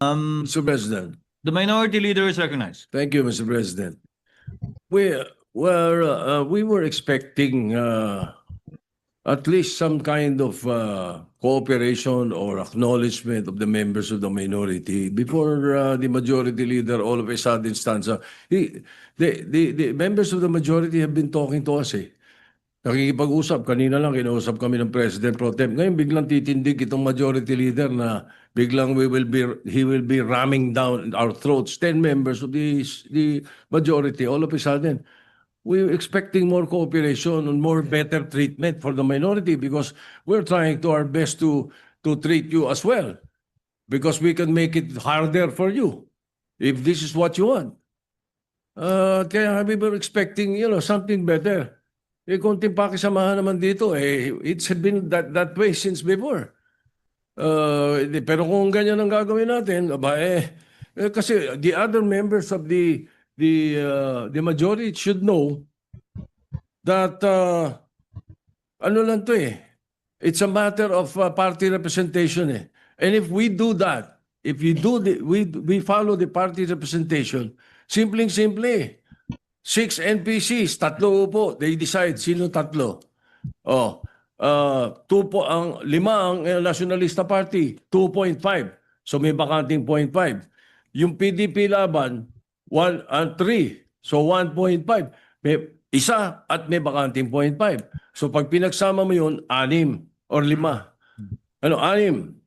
Um, Mr. President. the minority leader is recognized. Thank you, Mr. President. We were, uh, we were expecting uh, at least some kind of uh, cooperation or acknowledgement of the members of the minority before uh, the majority leader all of a sudden stands up. He, the, the, the members of the majority have been talking to us eh. Nakikipag-usap. Kanina lang, kinausap kami ng President Pro Tem. Ngayon, biglang titindig itong majority leader na biglang we will be, he will be ramming down our throats. Ten members of the, the majority, all of a sudden. We're expecting more cooperation and more better treatment for the minority because we're trying to our best to, to treat you as well. Because we can make it harder for you if this is what you want. Uh, kaya we were expecting, you know, something better. Eh, konting pakisamahan naman dito, eh, it's been that, that way since before. Uh, pero kung ganyan ang gagawin natin, aba, eh, eh, kasi the other members of the the uh, the majority should know that uh, ano lang to eh, it's a matter of uh, party representation eh. And if we do that, if we do the, we we follow the party representation, simpleng simple eh. Six NPCs, tatlo po, they decide sino tatlo. Oh, uh, two po ang lima ang Nationalista Party, 2.5. So may bakanting 0.5. Yung PDP laban, 1 and 3. So 1.5. May isa at may bakanting 0.5. So pag pinagsama mo yun, anim or lima. Ano, anim.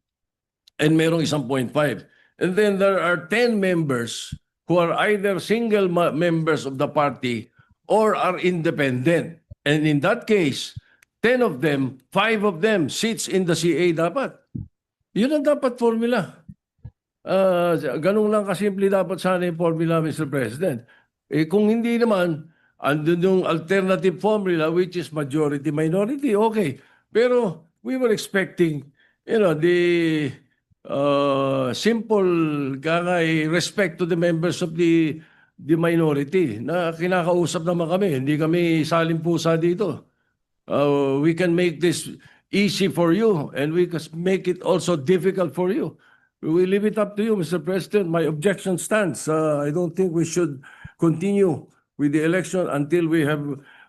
And merong isang 0.5. And then there are 10 members who are either single members of the party or are independent. And in that case, 10 of them, 5 of them sits in the CA dapat. Yun ang dapat formula. Uh, ganun lang kasimple dapat sana yung formula, Mr. President. Eh, kung hindi naman, andun yung alternative formula which is majority-minority, okay. Pero we were expecting, you know, the uh, simple kagay respect to the members of the the minority na kinakausap naman kami. Hindi kami salimpusa dito. Uh, we can make this easy for you and we can make it also difficult for you. We leave it up to you, Mr. President. My objection stands. Uh, I don't think we should continue with the election until we have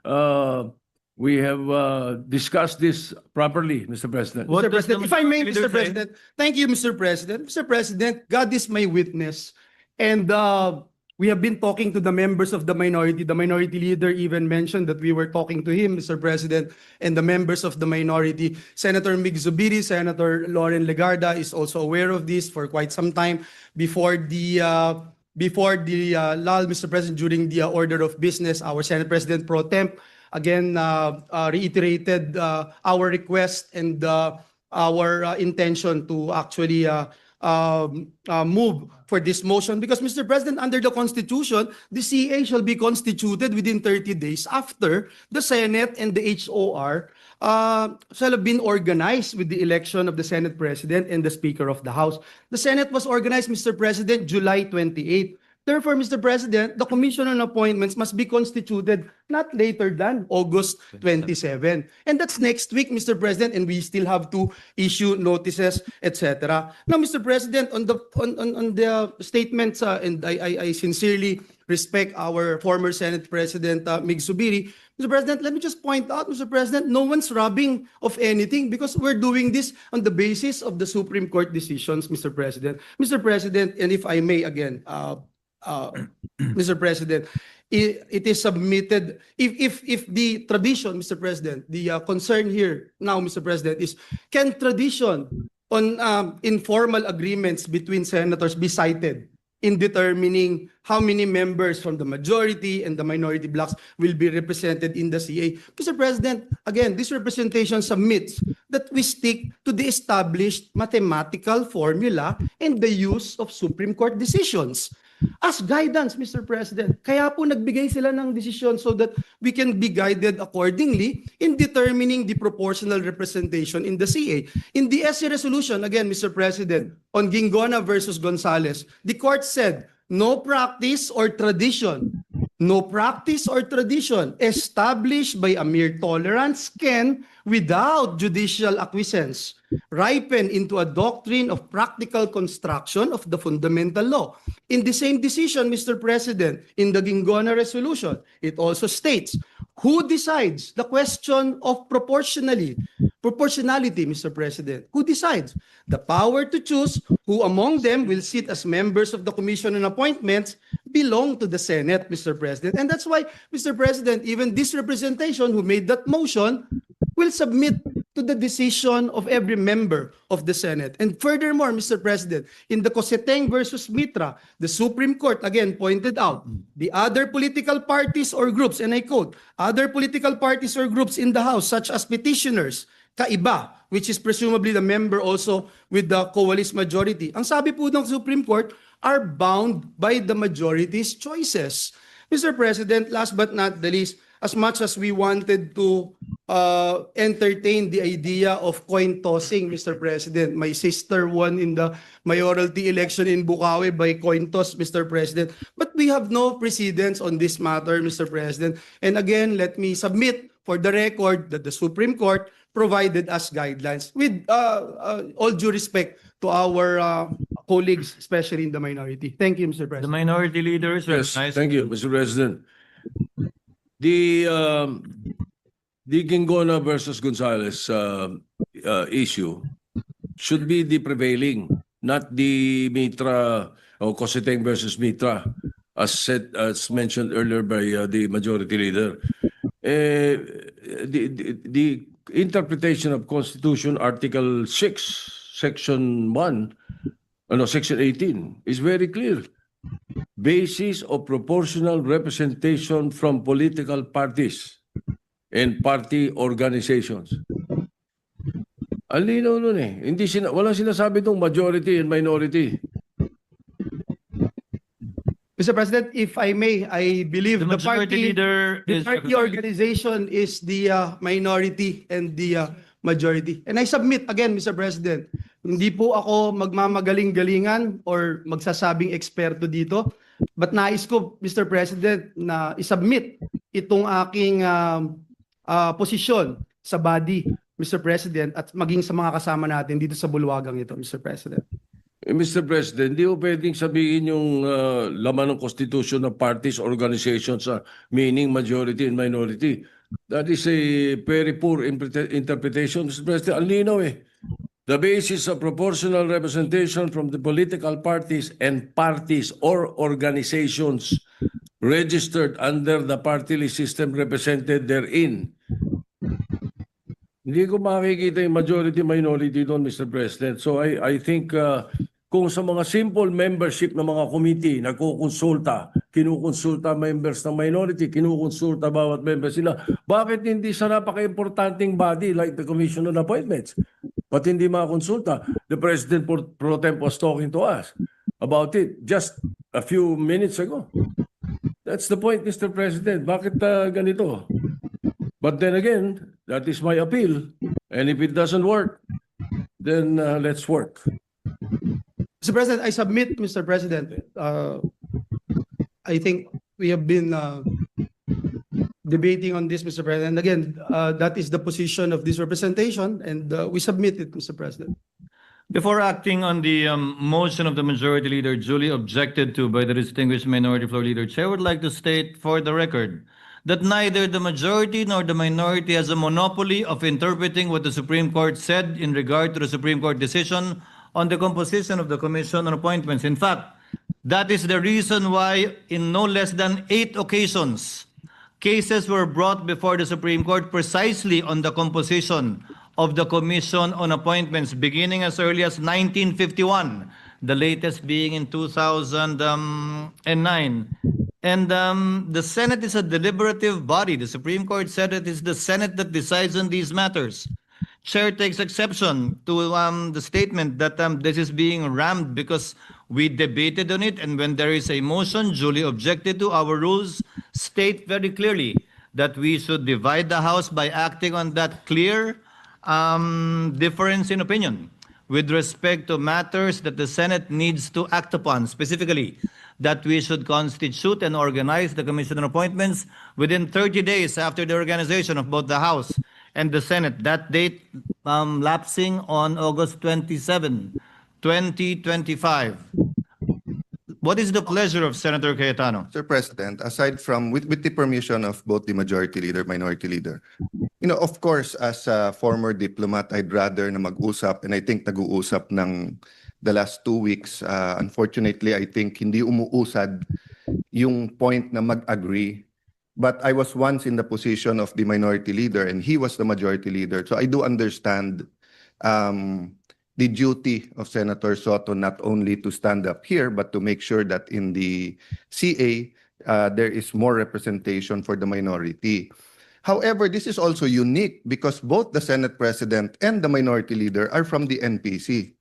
uh, we have uh, discussed this properly, Mr. President. What Mr. does the President, if I may, leader Mr. say? President, thank you, Mr. President. Mr. President, God is my witness. And uh, we have been talking to the members of the minority. The minority leader even mentioned that we were talking to him, Mr. President, and the members of the minority. Senator Mig Zubiri, Senator Lauren Legarda is also aware of this for quite some time before the uh, before the uh, LAL, Mr. President, during the uh, order of business, our Senate President Pro Temp again uh, uh, reiterated uh, our request and uh, our uh, intention to actually uh, um, uh, move for this motion because Mr. President, under the Constitution, the CA shall be constituted within 30 days after the Senate and the HOR uh, shall have been organized with the election of the Senate President and the Speaker of the House. The Senate was organized, Mr. President, July 28. Therefore, Mr. President, the Commission on Appointments must be constituted not later than August 27. And that's next week, Mr. President, and we still have to issue notices, etc. Now, Mr. President, on the on, on, on the statements, uh, and I, I, I sincerely respect our former Senate President uh, Mig Subiri. Mr. President, let me just point out, Mr. President, no one's robbing of anything because we're doing this on the basis of the Supreme Court decisions, Mr. President. Mr. President, and if I may again, uh, uh, Mr. President, i- it is submitted, if, if, if the tradition, Mr. President, the uh, concern here now, Mr. President, is can tradition on um, informal agreements between senators be cited in determining how many members from the majority and the minority blocks will be represented in the CA. Mr. President, again, this representation submits that we stick to the established mathematical formula and the use of Supreme Court decisions as guidance, Mr. President. Kaya po nagbigay sila ng desisyon so that we can be guided accordingly in determining the proportional representation in the CA. In the SC resolution, again, Mr. President, on Gingona versus Gonzales, the court said, no practice or tradition No practice or tradition established by a mere tolerance can, without judicial acquiescence, ripen into a doctrine of practical construction of the fundamental law. In the same decision, Mr. President, in the Gingona resolution, it also states, who decides the question of proportionally, proportionality, Mr. President? Who decides? The power to choose who among them will sit as members of the Commission on Appointments belong to the Senate, Mr. President. And that's why, Mr. President, even this representation who made that motion will submit to the decision of every member of the Senate. And furthermore, Mr. President, in the Coseteng versus Mitra, the Supreme Court again pointed out the other political parties or groups, and I quote, other political parties or groups in the House, such as petitioners, kaiba, which is presumably the member also with the coalition majority. Ang sabi po ng Supreme Court, are bound by the majority's choices. Mr. President, last but not the least, as much as we wanted to uh, entertain the idea of coin tossing, Mr. President, my sister won in the mayoralty election in Bukawi by coin toss, Mr. President. But we have no precedence on this matter, Mr. President. And again, let me submit for the record that the Supreme Court provided us guidelines with uh, uh, all due respect to our uh, colleagues, especially in the minority. Thank you, Mr. The President. minority leader is Yes, recognized. thank you, Mr. President. The, um, the Gingona versus Gonzalez, uh, uh, issue should be the prevailing, not the Mitra or Coseteng versus Mitra, as said, as mentioned earlier by uh, the majority leader. Eh, the, the, the interpretation of Constitution Article 6, Section 1, ano, Section 18, is very clear basis of proportional representation from political parties and party organizations. Ang linaw nun eh. Hindi sina walang sinasabi tong majority and minority. Mr. President, if I may, I believe The the, majority party, leader the is party organization is the uh, minority and the uh, majority. And I submit again, Mr. President, hindi po ako magmamagaling-galingan or magsasabing eksperto dito. But nais ko, Mr. President, na isubmit itong aking um, uh, posisyon sa body, Mr. President, at maging sa mga kasama natin dito sa bulwagang ito, Mr. President. Eh, Mr. President, di ko pwedeng sabihin yung uh, laman ng Constitution ng parties, organizations sa meaning majority and minority. That is a very poor interpretation, Mr. President. Ang linaw eh. The basis of proportional representation from the political parties and parties or organizations registered under the party list system represented therein. Hindi ko makikita yung majority minority doon, Mr. President. So I I think uh, kung sa mga simple membership ng mga committee, nagkukonsulta, kinukonsulta members ng minority, kinukonsulta bawat member sila, bakit hindi sa napaka-importanting body like the Commission on Appointments? Ba't hindi makakonsulta? The President pro, pro temp was talking to us about it just a few minutes ago. That's the point, Mr. President. Bakit uh, ganito? But then again, that is my appeal. And if it doesn't work, then uh, let's work. Mr. President, I submit, Mr. President, uh, I think we have been uh, debating on this, Mr. President. Again, uh, that is the position of this representation, and uh, we submit it, Mr. President. Before acting on the um, motion of the majority leader duly objected to by the distinguished minority floor leader, Chair would like to state for the record that neither the majority nor the minority has a monopoly of interpreting what the Supreme Court said in regard to the Supreme Court decision on the composition of the Commission on Appointments. In fact, that is the reason why in no less than eight occasions, cases were brought before the Supreme Court precisely on the composition of the Commission on Appointments, beginning as early as 1951, the latest being in 2009. And um, the Senate is a deliberative body. The Supreme Court said it is the Senate that decides on these matters. Chair takes exception to um, the statement that um, this is being rammed because we debated on it, and when there is a motion duly objected to, our rules state very clearly that we should divide the House by acting on that clear um, difference in opinion with respect to matters that the Senate needs to act upon, specifically that we should constitute and organize the commissioner appointments within 30 days after the organization of both the House and the Senate. That date um, lapsing on August 27, 2025. What is the pleasure of Senator Cayetano? Sir President, aside from, with, with the permission of both the majority leader, minority leader, you know, of course, as a former diplomat, I'd rather na mag-usap, and I think nag-uusap ng the last two weeks. Uh, unfortunately, I think hindi umuusad yung point na mag-agree. But I was once in the position of the minority leader, and he was the majority leader. So I do understand um, the duty of Senator Soto not only to stand up here, but to make sure that in the CA, uh, there is more representation for the minority. However, this is also unique because both the Senate President and the Minority Leader are from the NPC,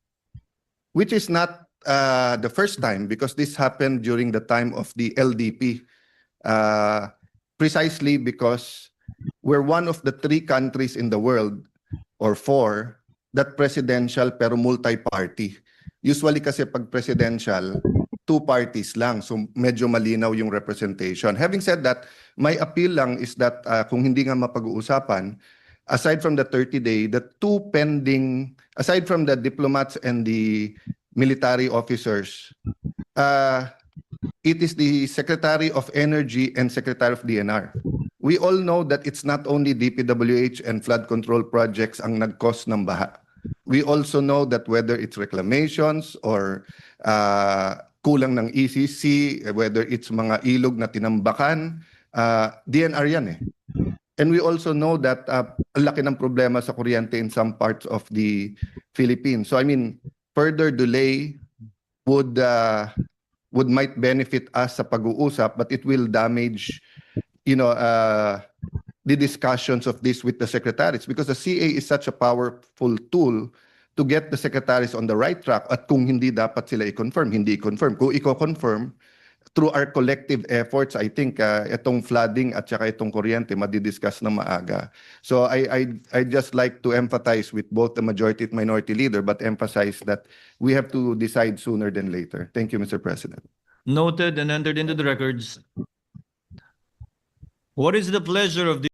which is not uh, the first time because this happened during the time of the LDP, uh, precisely because we're one of the three countries in the world, or four, that presidential pero multi-party. Usually kasi pag presidential, two parties lang. So medyo malinaw yung representation. Having said that, my appeal lang is that uh, kung hindi nga mapag-uusapan, aside from the 30-day, the two pending, aside from the diplomats and the military officers, uh, it is the Secretary of Energy and Secretary of DNR. We all know that it's not only DPWH and flood control projects ang nag-cause ng baha. We also know that whether it's reclamations or uh, kulang ng ECC, whether it's mga ilog na tinambakan, uh, DNR yan eh. And we also know that uh, laki ng problema sa kuryente in some parts of the Philippines. So I mean, further delay would uh, would might benefit us sa pag-uusap but it will damage you know uh, the discussions of this with the secretaries because the CA is such a powerful tool to get the secretaries on the right track at kung hindi dapat sila i-confirm, hindi i-confirm. Kung i-confirm, through our collective efforts, I think uh, itong flooding at saka itong kuryente madidiscuss na maaga. So I, I, I just like to empathize with both the majority and minority leader but emphasize that we have to decide sooner than later. Thank you, Mr. President. Noted and entered into the records. What is the pleasure of the